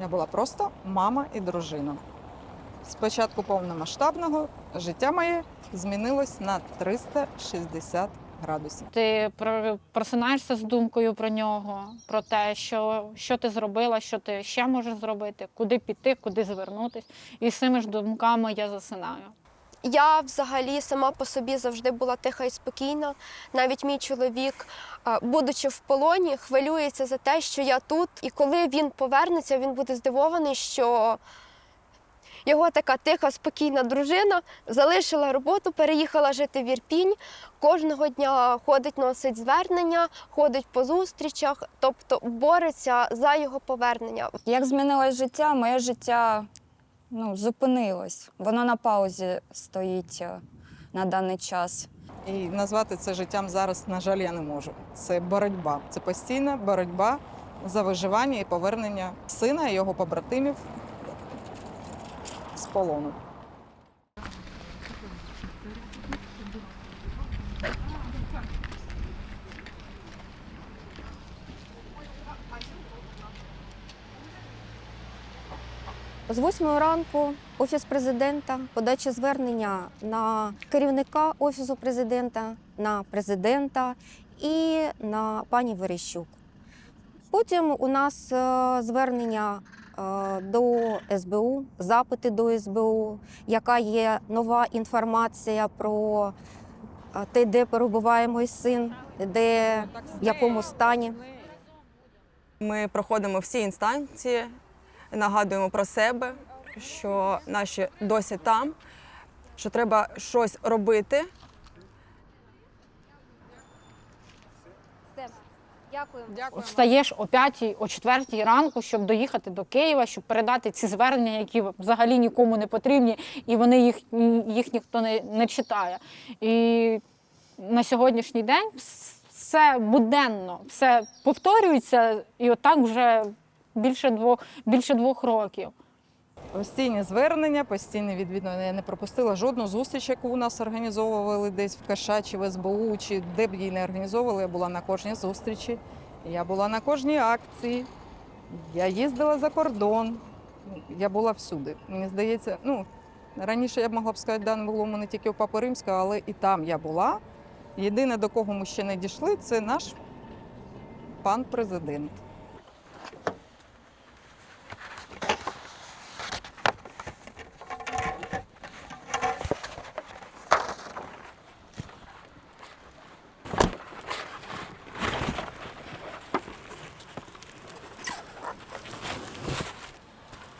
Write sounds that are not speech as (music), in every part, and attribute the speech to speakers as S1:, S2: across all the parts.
S1: Я була просто мама і дружина. Спочатку повномасштабного життя моє змінилось на 360 градусів.
S2: Ти про- просинаєшся з думкою про нього, про те, що, що ти зробила, що ти ще можеш зробити, куди піти, куди звернутись. І з цими ж думками я засинаю.
S3: Я взагалі сама по собі завжди була тиха і спокійна. Навіть мій чоловік, будучи в полоні, хвилюється за те, що я тут. І коли він повернеться, він буде здивований, що його така тиха, спокійна дружина залишила роботу, переїхала жити в Ірпінь. Кожного дня ходить, носить звернення, ходить по зустрічах, тобто бореться за його повернення.
S4: Як змінилось життя, моє життя ну, зупинилось. Воно на паузі стоїть е, на даний час.
S1: І назвати це життям зараз, на жаль, я не можу. Це боротьба. Це постійна боротьба за виживання і повернення сина і його побратимів з полону.
S5: З 8 ранку офіс президента, подача звернення на керівника офісу президента, на президента і на пані Верещук. Потім у нас е, звернення е, до СБУ, запити до СБУ, яка є нова інформація про е, те, де перебуває мій син, де в якому стані.
S6: Ми проходимо всі інстанції, нагадуємо про себе, що наші досі там, що треба щось робити.
S3: Дякую.
S2: Встаєш о 5, о 4 ранку, щоб доїхати до Києва, щоб передати ці звернення, які взагалі нікому не потрібні, і вони їх, їх ніхто не, не читає. І на сьогоднішній день все буденно, все повторюється, і отак вже більше двох, більше двох років.
S1: Постійні звернення, постійне відвідування. Я не пропустила жодну зустріч, яку у нас організовували десь в Каша чи в СБУ, чи де б її не організовували. Я була на кожній зустрічі, я була на кожній акції, я їздила за кордон, я була всюди. Мені здається, ну раніше я б могла б сказати, да, не було в мене тільки у Папи Римського, але і там я була. Єдине, до кого ми ще не дійшли, це наш пан президент.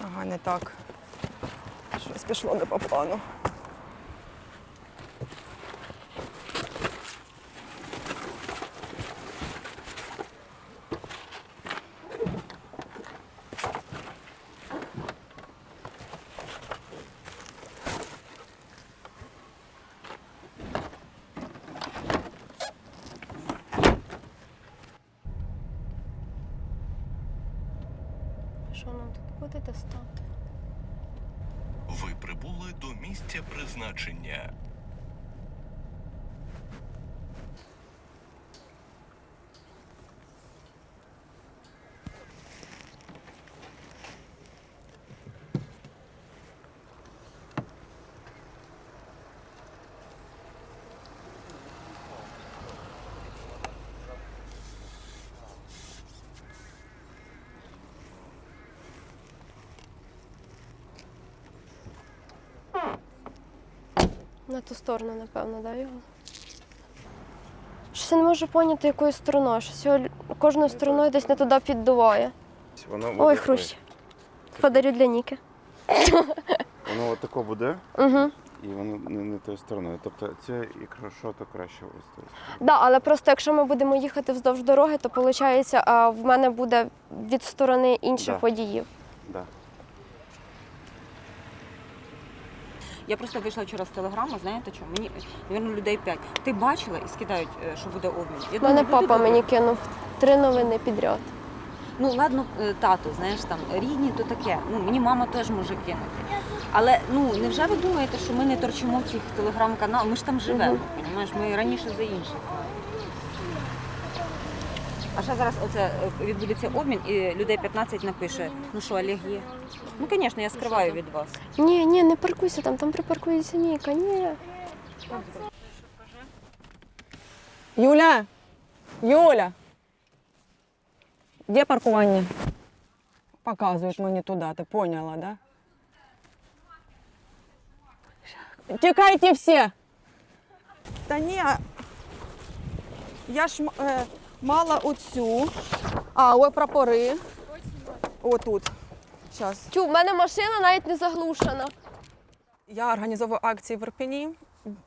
S6: Ага, не так. Щось плану.
S3: Що нам тут будете стати?
S7: Прибули до місця призначення.
S3: На ту сторону, напевно, да, його? Щось я не можу поняти, якою стороною. Щось його кожною стороною десь не туди піддуває.
S8: Воно буде
S3: Ой, хрущ. Подарю для Ніки. (laughs)
S8: Воно отако буде,
S3: Угу.
S8: і воно не, не тою стороною. Тобто це, якщо то краще ось тут.
S3: Да, але просто якщо ми будемо їхати вздовж дороги, то виходить, в мене буде від сторони інших
S8: Да.
S3: водіїв.
S8: Да.
S9: Я просто вийшла вчора з телеграму, знаєте чому? Мені, мабуть, людей п'ять. Ти бачила і скидають, е, що буде обмін. Я
S3: мене
S9: люди
S3: папа
S9: добрі.
S3: мені кинув три новини підряд.
S9: Ну ладно, е, тато, знаєш, там рідні, то таке. Ну мені мама теж може кинути. Але ну невже ви думаєте, що ми не торчимо в цих телеграм-каналах? Ми ж там живемо, розумієш? Ми раніше за інших. А ще зараз оце е, відбудеться обмін, і людей 15 напише, ну що, Олег є. Ну, звісно, я скриваю від вас.
S3: Ні, ні, не паркуйся там, там припаркується Ніка, ні.
S6: Юля! Юля! Де паркування? Показують мені туди, ти поняла, да? Тікайте всі! Та ні. Я ж е, мала оцю. А, ось прапори. Отут. Зараз.
S3: Чу, в мене машина навіть не заглушена.
S6: Я організовую акції в Ірпені.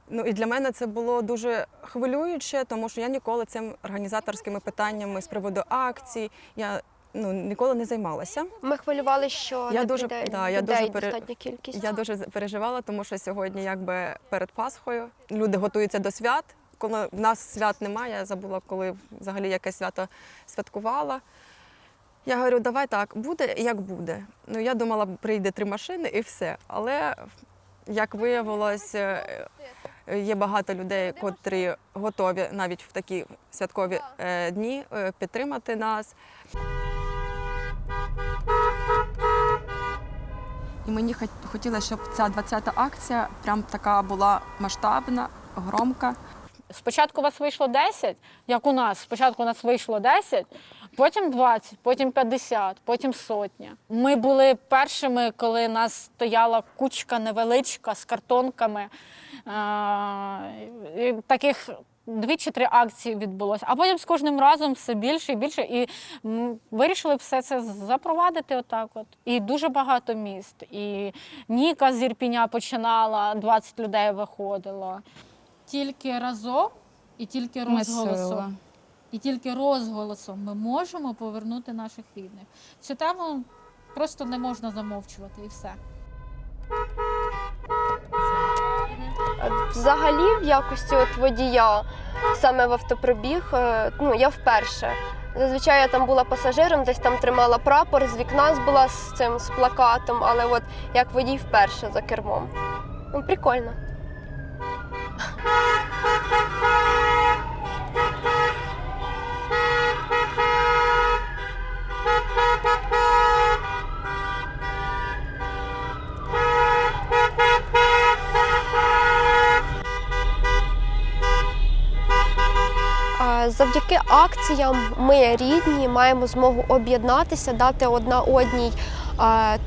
S6: Ну і для мене це було дуже хвилююче, тому що я ніколи цим організаторськими питаннями з приводу акцій я ну ніколи не займалася.
S3: Ми хвилювалися, що
S6: Я
S3: не
S6: дуже-
S3: прийде
S6: да, я
S3: людей
S6: дуже пере-
S3: кількість.
S6: Я дуже переживала, тому що сьогодні, якби перед Пасхою, люди готуються до свят. Коли в нас свят немає, я забула, коли взагалі якесь свято святкувала. Я говорю, давай так, буде як буде. Ну я думала, прийде три машини і все. Але як виявилось, е, є багато людей, котрі готові навіть в такі святкові е, дні е, підтримати нас. І мені хотілося, щоб ця 20-та акція прям така була масштабна, громка.
S2: Спочатку у вас вийшло 10, як у нас. Спочатку у нас вийшло 10, потім 20, потім 50, потім сотня. Ми були першими, коли нас стояла кучка невеличка з картонками. Таких дві чи три акції відбулося. А потім з кожним разом все більше і більше. І вирішили все це запровадити отак. От. І дуже багато міст. І Ніка з Ірпіня починала, 20 людей виходило.
S10: Тільки разом і тільки
S4: Ми
S10: розголосом.
S4: сила.
S10: І тільки розголосом ми можемо повернути наших рідних. Цю тему просто не можна замовчувати і все.
S3: Взагалі, в якості от водія, саме в автопробіг, е, ну я вперше. Зазвичай я там була пасажиром, десь там тримала прапор, з вікна була з цим з плакатом, але от як водій вперше за кермом. Ну, прикольно. Завдяки акціям ми рідні маємо змогу об'єднатися, дати одна одній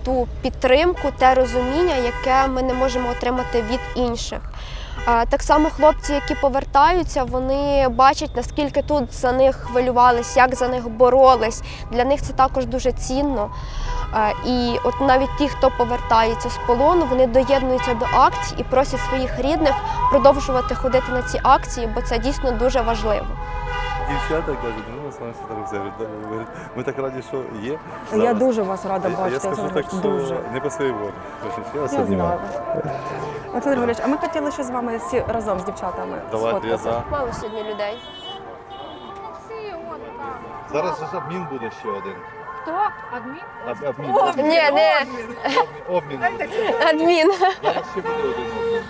S3: ту підтримку, те розуміння, яке ми не можемо отримати від інших. Так само хлопці, які повертаються, вони бачать, наскільки тут за них хвилювались, як за них боролись. Для них це також дуже цінно. І от навіть ті, хто повертається з полону, вони доєднуються до акцій і просять своїх рідних продовжувати ходити на ці акції, бо це дійсно дуже важливо.
S11: Дівчата кажуть, ну вами. Говорять, Ми так раді, що є.
S6: Я дуже вас рада
S11: А я
S6: бачити.
S11: скажу так, що
S6: дуже.
S11: не по своїй волі. Я
S6: Я знаю. Олександр Григорович, а ми хотіли ще з вами всі разом з дівчатами
S11: Давайте я за.
S3: Мало сьогодні людей.
S11: Зараз же ж обмін буде ще один.
S10: Хто? Адмін?
S11: Об- Обмін.
S3: Ні, не
S11: Обмін буде.
S3: адмін.
S11: Зараз ще буде один обмін.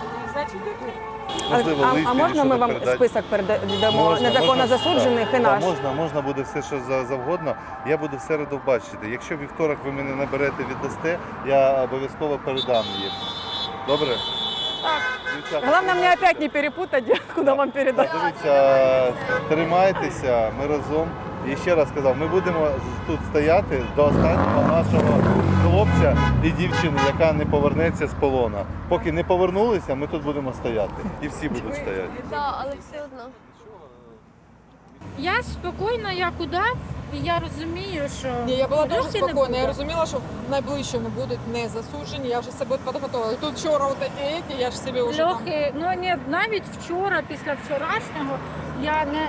S6: А,
S11: Можливо,
S6: а,
S11: лист
S6: а можна ми вам
S11: передати?
S6: список передамо
S11: Можна,
S6: незаконно
S11: можна,
S6: засуджених і наш?
S11: так, Можна, можна буде все, що за- завгодно. Я буду в середу бачити. Якщо вівторок ви мене наберете, віддасте, я обов'язково передам їм. Добре? Так. Дівчата,
S6: Главное мне опять не перепутать, (laughs) куда вам передать.
S11: Дивіться, тримайтеся, ми разом. І ще раз сказав, ми будемо тут стояти до останнього нашого хлопця і дівчини, яка не повернеться з полона. Поки не повернулися, ми тут будемо стояти. І всі будуть стояти.
S3: Так, але все одно.
S10: Я спокійна, як удав, і я розумію, що
S1: Ні, я була дуже
S10: подушки не
S1: спокійна. Я
S10: буде.
S1: розуміла, що найближчими будуть не засуджені. Я вже себе підготувала. Тут вчора от ці, я ж собі вже там...
S10: Льохи, ну ні, навіть вчора, після вчорашнього, я не,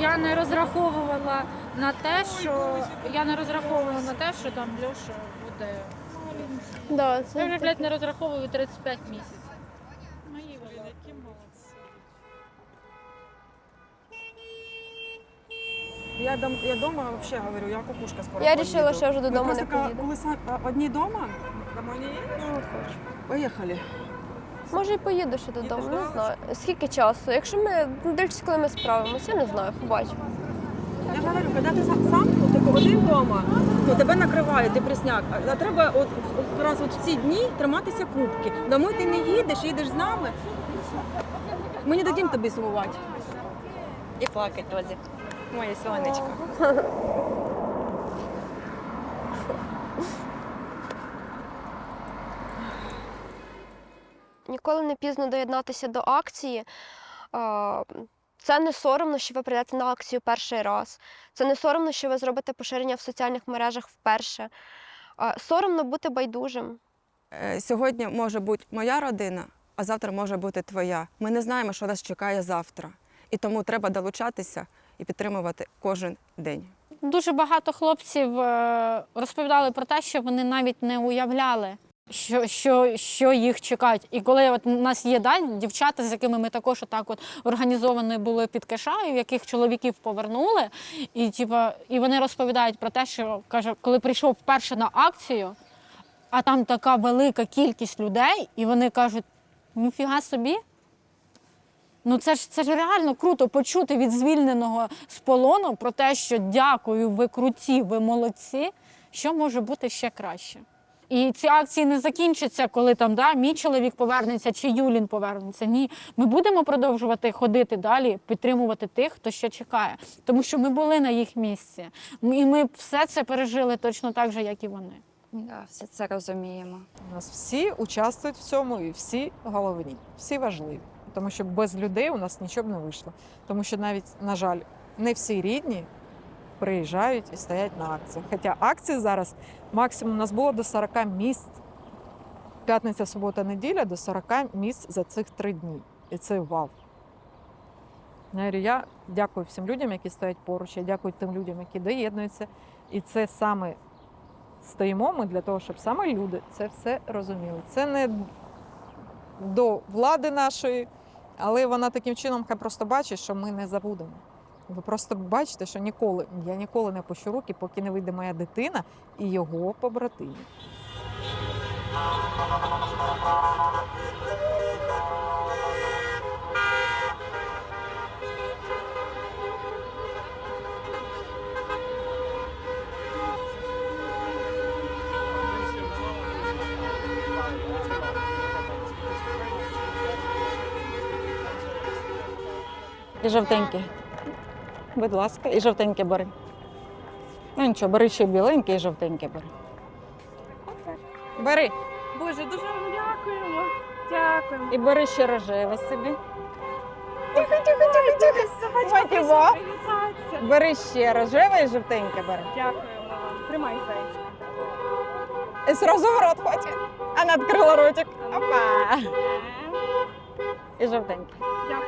S10: я не розраховувала на те, що я не розраховувала на те, що там Льоша буде.
S3: Да,
S10: Я
S3: це
S10: вже блядь, не розраховую 35 місяців. Мої вони які молодці.
S6: Я дом, я дома вообще говорю, я кукушка скоро
S3: Я
S6: поїду.
S3: вирішила, що я вже додому не поїду.
S6: Коли сам- одні дома,
S1: Домой не їдеш?
S3: Ну, хочу.
S6: поїхали.
S3: Може і поїду ще додому, не знаю. Скільки часу? Якщо ми дивлячись, коли ми справимося, я не знаю, побачимо.
S6: Я ж говорю, коли ти сам, сам ну, типу, один вдома, ну тебе накриває депресняк. А треба от, от раз от в ці дні триматися кубки. Домой ти не їдеш, їдеш з нами. Ми не дадім тобі сумувати. І плакать, Розі. Моє сонечко. (laughs)
S3: Ніколи не пізно доєднатися до акції. Це не соромно, що ви прийдете на акцію перший раз. Це не соромно, що ви зробите поширення в соціальних мережах вперше. Соромно бути байдужим.
S6: Е, Сьогодні може бути моя родина, а завтра може бути твоя. Ми не знаємо, що нас чекає завтра. І тому треба долучатися і підтримувати кожен день.
S2: Дуже багато хлопців е, розповідали про те, що вони навіть не уявляли, що, що, що їх чекають. І коли от у нас є да, дівчата, з якими ми також отак от організовані були під кишаю, яких чоловіків повернули, і, типа, і вони розповідають про те, що каже, коли прийшов вперше на акцію, а там така велика кількість людей, і вони кажуть: ніфіга собі. Ну це ж це ж реально круто почути від звільненого з полону про те, що дякую, ви круті, ви молодці. Що може бути ще краще? І ці акції не закінчаться, коли там да, мій чоловік повернеться чи Юлін повернеться. Ні, ми будемо продовжувати ходити далі, підтримувати тих, хто ще чекає. Тому що ми були на їх місці. І ми все це пережили точно так же, як і вони.
S4: Да, все це розуміємо.
S1: У нас всі участвують в цьому і всі головні, всі важливі. Тому що без людей у нас нічого б не вийшло. Тому що навіть, на жаль, не всі рідні приїжджають і стоять на акціях. Хоча акції зараз максимум у нас було до 40 місць. П'ятниця, субота, неділя до 40 місць за цих три дні. І це вау. Я дякую всім людям, які стоять поруч. Я дякую тим людям, які доєднуються. І це саме стоїмо ми для того, щоб саме люди це все розуміли. Це не до влади нашої, але вона таким чином хай просто бачить, що ми не забудемо. Ви просто бачите, що ніколи, я ніколи не пущу руки, поки не вийде моя дитина і його побратимі.
S2: І жовтенький. Будь ласка, і жовтеньке бери. Ну нічого, бери ще біленьке і жовтеньке бери. Бери.
S10: Боже, дуже вам дякуємо. Дякуємо.
S2: І бери ще рожеве собі.
S10: Тихо, тихо, тихо, тихо.
S2: Батько.
S10: Привітатися.
S2: Бери ще рожеве і жовтеньке бери.
S10: Дякуємо вам. Тримай зайчик.
S2: І сразу в рот хоче. Вона відкрила ротик. Опа. І жовтеньке.
S10: Дякуємо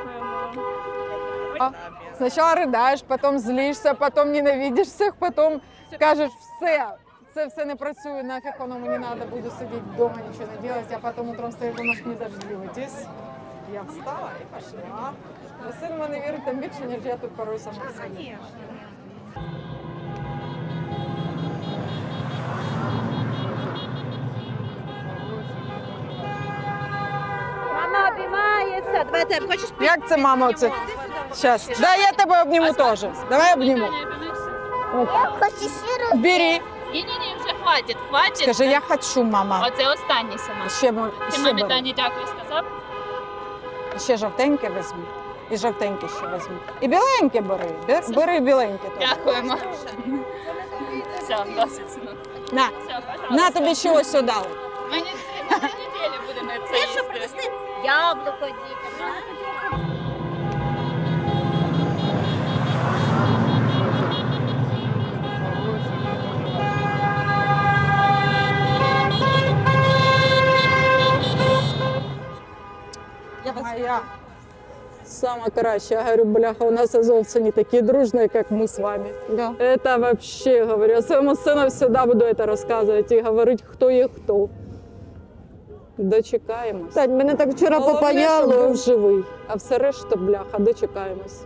S1: Спочатку ридаєш, потім злишся, потім ненавидиш всіх, потім кажеш, все, це все не працює, нафіг воно мені треба, буду сидіти вдома, нічого не робити, а потім утром встаю, думаєш, не дождетесь. Я встала і пішла. Син мене вірить там більше, ніж я тут порой сама
S10: обіймається. Давайте, хочеш
S1: Як це, мама, оце? Щас. Да, я тебе обніму теж. Давай обніму. Бери.
S10: Ні-ні-ні, вже хватить, хватить.
S1: Скажи, я хочу, мама.
S10: Оце останній сама.
S1: Ще, мо-
S10: Ти
S1: ще,
S10: мамі. Тані дякую сказав.
S1: ще жовтеньке візьми. І жовтеньке ще візьми. І біленьке бери. Бер- Бери біленьке теж.
S10: Дякуємо. Все, досить синок.
S1: На,
S10: Все, пожалуйста.
S1: на тобі чогось сюди. дали.
S10: Мені на неділю будемо це їсти Яблуко дітям.
S1: Моя сама краща. Я говорю, бляха, у нас азовцы не такие дружные, как мы с вами.
S4: Да.
S1: Это вообще, говорю, я своему сыну всегда буду это рассказывать и говорить, хто є хто. Дочекаємось.
S4: Так, мене так вчора
S1: Головне, щоб
S4: попаяло.
S1: був живий, а все решта, бляха, дочекаємось.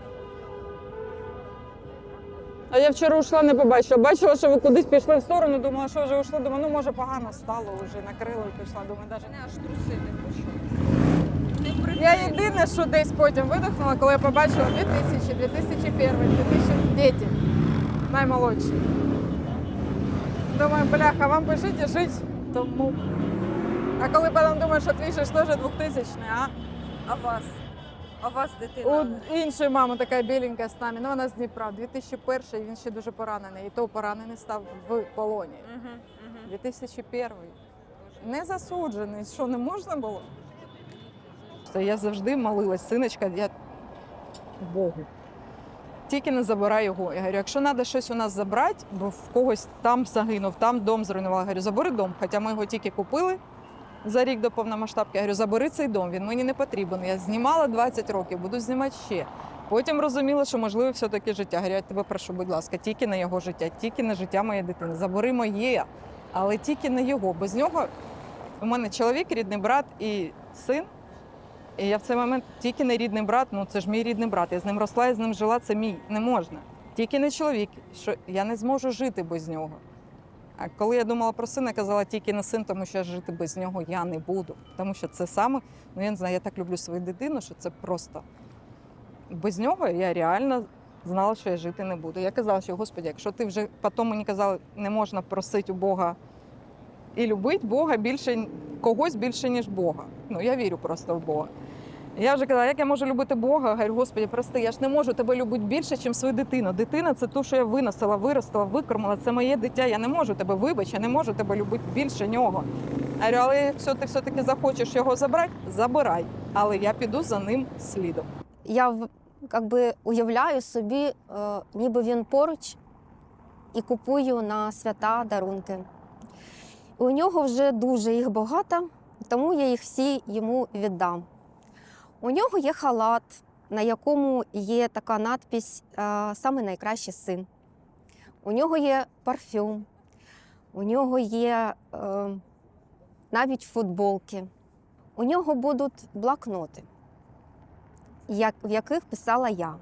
S1: А я вчора йшла, не побачила. Бачила, що ви кудись пішли в сторону, думала, що вже йшли. Думаю, ну може погано стало, вже накрило і пішла. Думаю, навіть не аж трусити почала. Я єдине, що десь потім видихнула, коли я побачила 2000, 2001, 2000 діти. наймолодший. Думаю, бляха, вам би жити і жити тому. А коли потім думаєш, що твій же ж теж 2000 а?
S12: А вас? А вас дитина?
S1: У іншої мами така біленька з нами, ну вона з Дніпра. 2001 він ще дуже поранений. І то поранений став в полоні.
S12: Угу, угу.
S1: 2001. Не засуджений, що не можна було? Я завжди молилась, синочка, я Богу. Тільки не забирай його. Я говорю, якщо треба щось у нас забрати, бо в когось там загинув, там дом зруйнували. Я говорю, забери дом. Хоча ми його тільки купили за рік до повномасштабки. Я говорю, забери цей дом, він мені не потрібен. Я знімала 20 років, буду знімати ще. Потім розуміла, що можливо все-таки життя. Говорю, я тебе прошу, будь ласка, тільки на його життя, тільки на життя моєї дитини. Забери моє, але тільки не його. Без нього у мене чоловік, рідний брат і син. І я в цей момент тільки не рідний брат, ну це ж мій рідний брат. Я з ним росла, я з ним жила, це мій. Не можна. Тільки не чоловік, що я не зможу жити без нього. А коли я думала про сина, я казала тільки не син, тому що жити без нього я не буду. Тому що це саме, ну я не знаю, я так люблю свою дитину, що це просто без нього я реально знала, що я жити не буду. Я казала, що Господи, якщо ти вже потім мені казали, не можна просити у Бога і любити Бога більше когось більше, ніж Бога. Ну я вірю просто в Бога. Я вже казала, як я можу любити Бога? Говорю, Господи, прости, я ж не можу тебе любити більше, ніж свою дитину. Дитина це те, що я виносила, виростила, викормила. Це моє дитя. Я не можу тебе вибач, я не можу тебе любити більше нього. Говорю, але якщо ти все-таки захочеш його забрати, забирай. Але я піду за ним слідом.
S5: Я в- как би, уявляю собі, е, ніби він поруч і купую на свята дарунки. У нього вже дуже їх багато, тому я їх всі йому віддам. У нього є халат, на якому є така надпись е, Саме найкращий син. У нього є парфюм, у нього є е, навіть футболки. У нього будуть блокноти як, в яких писала я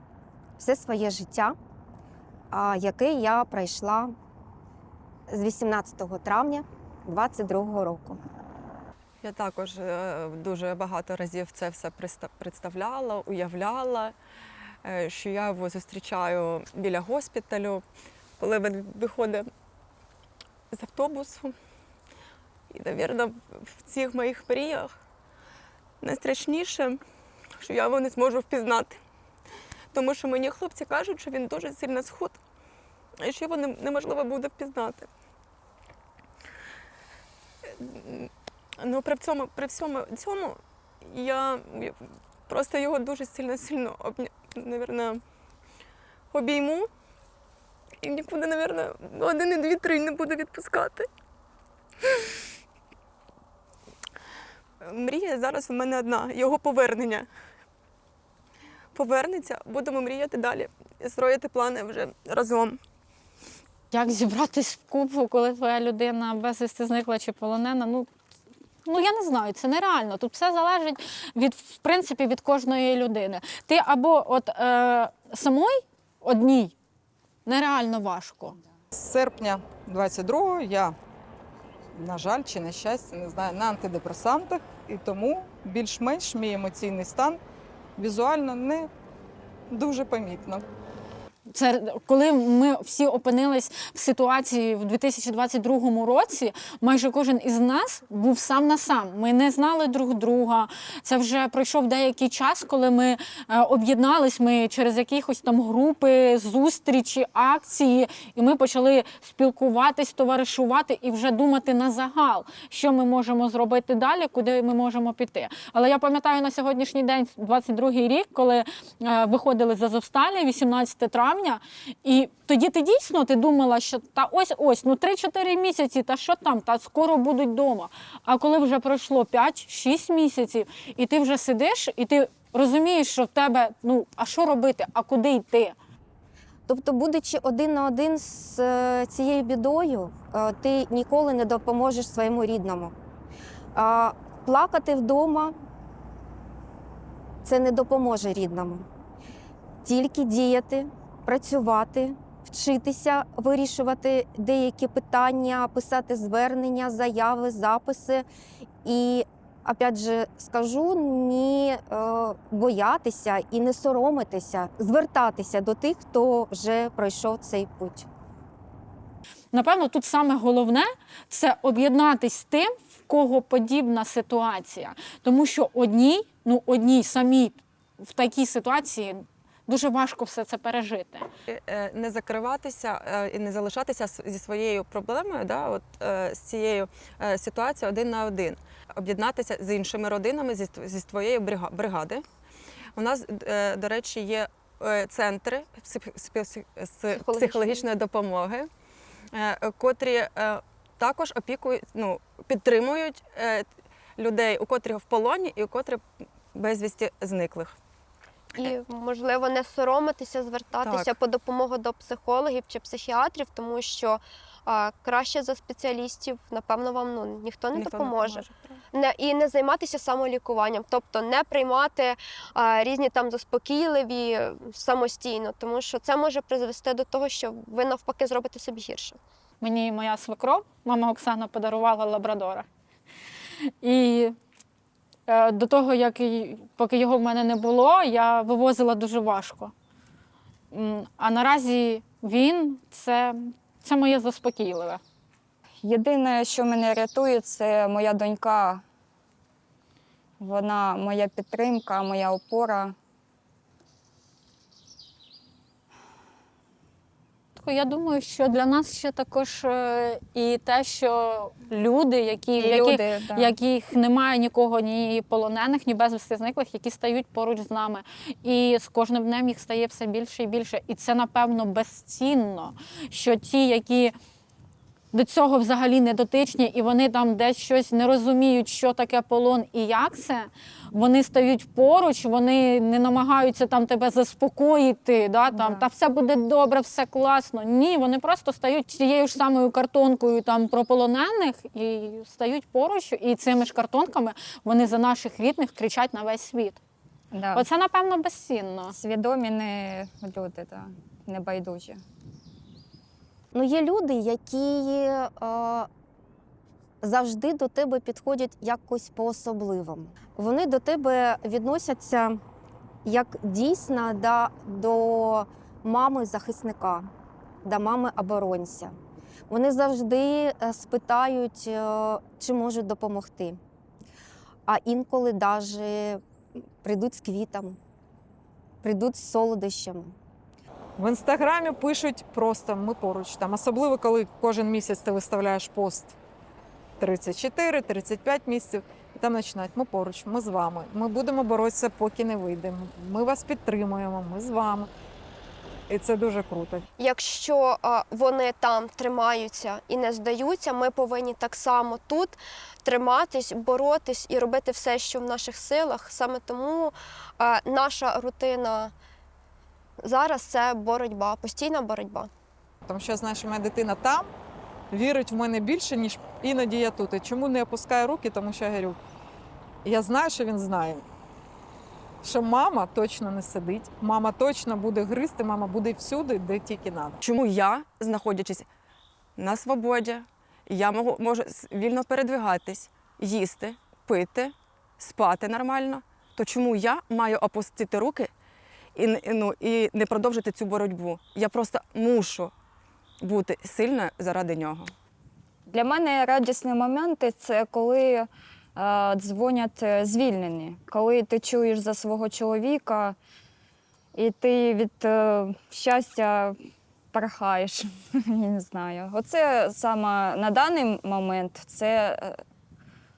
S5: все своє життя, а, яке я пройшла з 18 травня 22 року.
S6: Я також е, дуже багато разів це все представляла, уявляла, е, що я його зустрічаю біля госпіталю, коли він виходить з автобусу. І, навірно, в цих моїх мріях найстрашніше, що я його не зможу впізнати. Тому що мені хлопці кажуть, що він дуже сильно схуд, і що його неможливо буде впізнати. Ну, при цьому, при всьому цьому я просто його дуже сильно сильно обня... обійму і нікуди, навірно, один і дві, три не буду відпускати. Мрія зараз у мене одна його повернення. Повернеться, будемо мріяти далі строїти плани вже разом.
S2: Як зібратись в купу, коли твоя людина безвісти зникла чи полонена? Ну, ну я не знаю, це нереально. Тут все залежить від, в принципі, від кожної людини. Ти або от е, самой одній нереально важко.
S1: З серпня 22-го я, на жаль, чи на щастя, не знаю, на антидепресантах, і тому більш-менш мій емоційний стан візуально не дуже помітно.
S2: Це коли ми всі опинились в ситуації в 2022 році, майже кожен із нас був сам на сам. Ми не знали друг друга. Це вже пройшов деякий час, коли ми е, об'єднались. Ми через якісь там групи, зустрічі, акції, і ми почали спілкуватись, товаришувати і вже думати на загал, що ми можемо зробити далі, куди ми можемо піти. Але я пам'ятаю на сьогоднішній день, 22-й рік, коли е, виходили з Азовсталі, 18 травня, і тоді ти дійсно ти думала, що та ось ось, ну 3-4 місяці, та що там, та скоро будуть вдома. А коли вже пройшло 5-6 місяців, і ти вже сидиш, і ти розумієш, що в тебе ну а що робити, а куди йти?
S5: Тобто, будучи один на один з е, цією бідою, е, ти ніколи не допоможеш своєму рідному. Плакати вдома це не допоможе рідному. Тільки діяти, працювати, вчитися вирішувати деякі питання, писати звернення, заяви, записи. І опять же скажу, не е, боятися і не соромитися, звертатися до тих, хто вже пройшов цей путь.
S2: напевно, тут саме головне це об'єднатись з тим, в кого подібна ситуація. Тому що одній, ну одній самій в такій ситуації дуже важко все це пережити.
S6: Е, Не закриватися е, і не залишатися зі своєю проблемою, да, от, е, з цією е, ситуацією один на один. Об'єднатися з іншими родинами зі, твоєї бригади. У нас, е, до речі, є е, центри з психологічної допомоги, е, котрі е, також опікують, ну, підтримують е, людей, у котрих в полоні і у котрих безвісті зниклих.
S3: І можливо не соромитися, звертатися
S6: Так.
S3: по допомогу до психологів чи психіатрів, тому що а, краще за спеціалістів, напевно, вам ну ніхто не
S6: Ніхто
S3: допоможе.
S6: допоможе,
S3: Не, і не займатися самолікуванням, тобто не приймати а, різні там заспокійливі е, самостійно, тому що це може призвести до того, що ви навпаки зробите собі гірше.
S2: Мені моя свекров, мама Оксана, подарувала лабрадора. І е, до того, як поки його в мене не було, я вивозила дуже важко. А наразі він це, це моє заспокійливе.
S4: Єдине, що мене рятує, це моя донька. Вона моя підтримка, моя опора.
S2: Я думаю, що для нас ще також е, і те, що люди, які,
S4: І
S2: яких,
S4: люди, да.
S2: яких немає нікого, ні полонених, ні безвісти зниклих, які стають поруч з нами. І з кожним днем їх стає все більше і більше. І це, напевно, безцінно, що ті, які до цього взагалі не дотичні, і вони там десь щось не розуміють, що таке полон і як це. Вони стають поруч, вони не намагаються там тебе заспокоїти, да, там, та все буде добре, все класно. Ні, вони просто стають тією ж самою картонкою там про полонених і стають поруч, і цими ж картонками вони за наших рідних кричать на весь світ.
S4: Да.
S2: Оце, напевно, безцінно.
S4: Свідомі не люди, да, небайдужі.
S5: Ну, є люди, які е, завжди до тебе підходять якось по-особливому. Вони до тебе відносяться як дійсно да, до мами захисника, до мами оборонця. Вони завжди е, спитають, е, чи можуть допомогти. А інколи навіть прийдуть з квітами, прийдуть з солодощами.
S1: В інстаграмі пишуть просто ми поруч. Там особливо, коли кожен місяць ти виставляєш пост 34-35 місяців, і там починають ми поруч, ми з вами. Ми будемо боротися, поки не вийдемо. Ми вас підтримуємо, ми з вами. І це дуже круто.
S3: Якщо а, вони там тримаються і не здаються, ми повинні так само тут триматись, боротись і робити все, що в наших силах. Саме тому а, наша рутина зараз це боротьба, постійна боротьба.
S1: Тому що я знаю, що моя дитина там вірить в мене більше, ніж іноді я тут. І чому не опускаю руки? Тому що я говорю, я знаю, що він знає. Що мама точно не сидить, мама точно буде гризти, мама буде всюди, де тільки треба.
S6: Чому я, знаходячись на свободі, я можу, можу вільно передвигатись, їсти, пити, спати нормально, то чому я маю опустити руки і, не- ну, і не продовжити цю боротьбу? Я просто мушу бути сильною заради нього.
S4: Для мене радісні моменти це коли е, дзвонять е, звільнені, коли ти чуєш за свого чоловіка, і ти від е, щастя порхаєш. (laughs) Я не знаю. Оце саме на даний момент це е,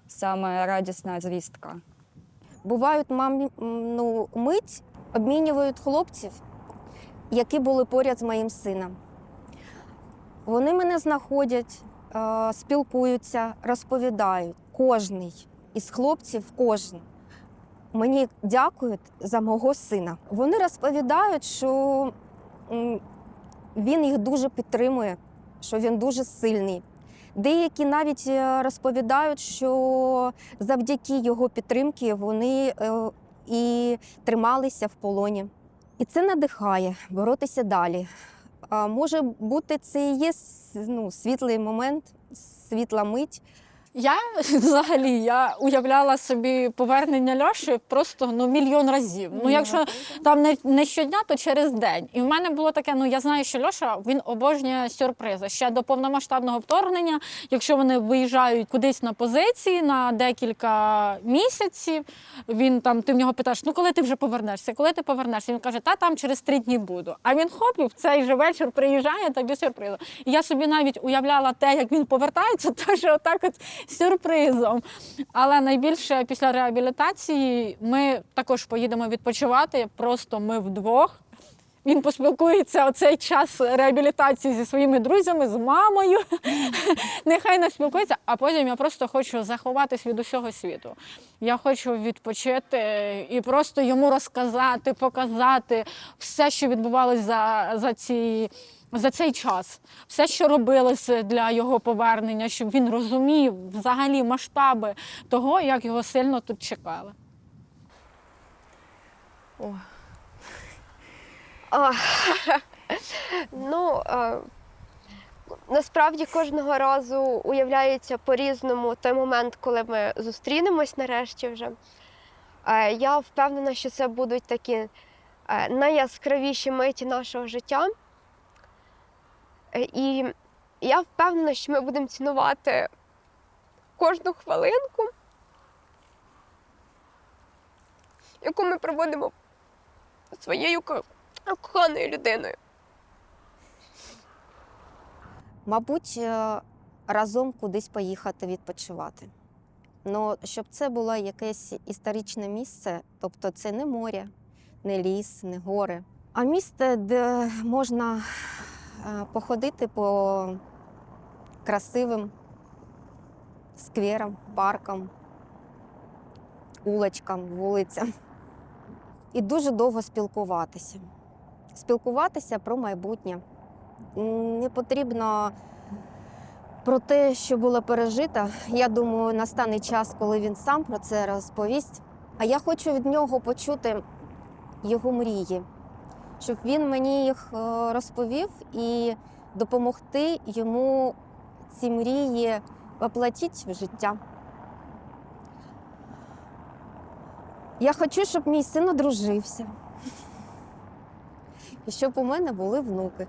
S4: саме радісна звістка.
S5: Бувають мамі, м, ну, мить обмінюють хлопців, які були поряд з моїм сином. Вони мене знаходять, е, спілкуються, розповідають. Кожний із хлопців, кожен мені дякують за мого сина. Вони розповідають, що він їх дуже підтримує, що він дуже сильний. Деякі навіть е, розповідають, що завдяки його підтримки вони е, і трималися в полоні. І це надихає боротися далі. А може бути, це і є ну, світлий момент, світла мить.
S2: Я (laughs) взагалі я уявляла собі повернення Льоші просто ну мільйон разів. Ну, якщо там не, не щодня, то через день. І в мене було таке: ну я знаю, що Льоша він обожнює сюрпризи. Ще до повномасштабного вторгнення, якщо вони виїжджають кудись на позиції на декілька місяців, він там ти в нього питаєш, ну коли ти вже повернешся, коли ти повернешся? Він каже, та там через три дні буду. А він хоп, і в цей же вечір приїжджає тобі сюрпризом. І я собі навіть уявляла те, як він повертається, (laughs) теж отак от сюрпризом. Але найбільше після реабілітації ми також поїдемо відпочивати. Просто ми вдвох. Він поспілкується оцей час реабілітації зі своїми друзями, з мамою. (laughs) Нехай не спілкується, а потім я просто хочу заховатись від усього світу. Я хочу відпочити і просто йому розказати, показати все, що відбувалося за, за ці. За цей час все, що робилося для його повернення, щоб він розумів взагалі масштаби того, як його сильно тут чекали.
S6: О,
S3: А, ну, е, насправді кожного разу уявляється по-різному той момент, коли ми зустрінемось нарешті вже. Е, я впевнена, що це будуть такі е, найяскравіші миті нашого життя. Е, і я впевнена, що ми будемо цінувати кожну хвилинку, яку ми проводимо своєю коханою людиною.
S5: Мабуть, е, разом кудись поїхати відпочивати. Ну, щоб це було якесь історичне місце, тобто це не море, не ліс, не гори, а місце, де можна походити по красивим скверам, паркам, улочкам, вулицям. І дуже довго спілкуватися. Спілкуватися про майбутнє. Не потрібно про те, що було пережито. Я думаю, настане час, коли він сам про це розповість. А я хочу від нього почути його мрії, щоб він мені їх е, розповів і допомогти йому ці мрії воплотити в життя. Я хочу, щоб мій син одружився. І щоб у мене були внуки.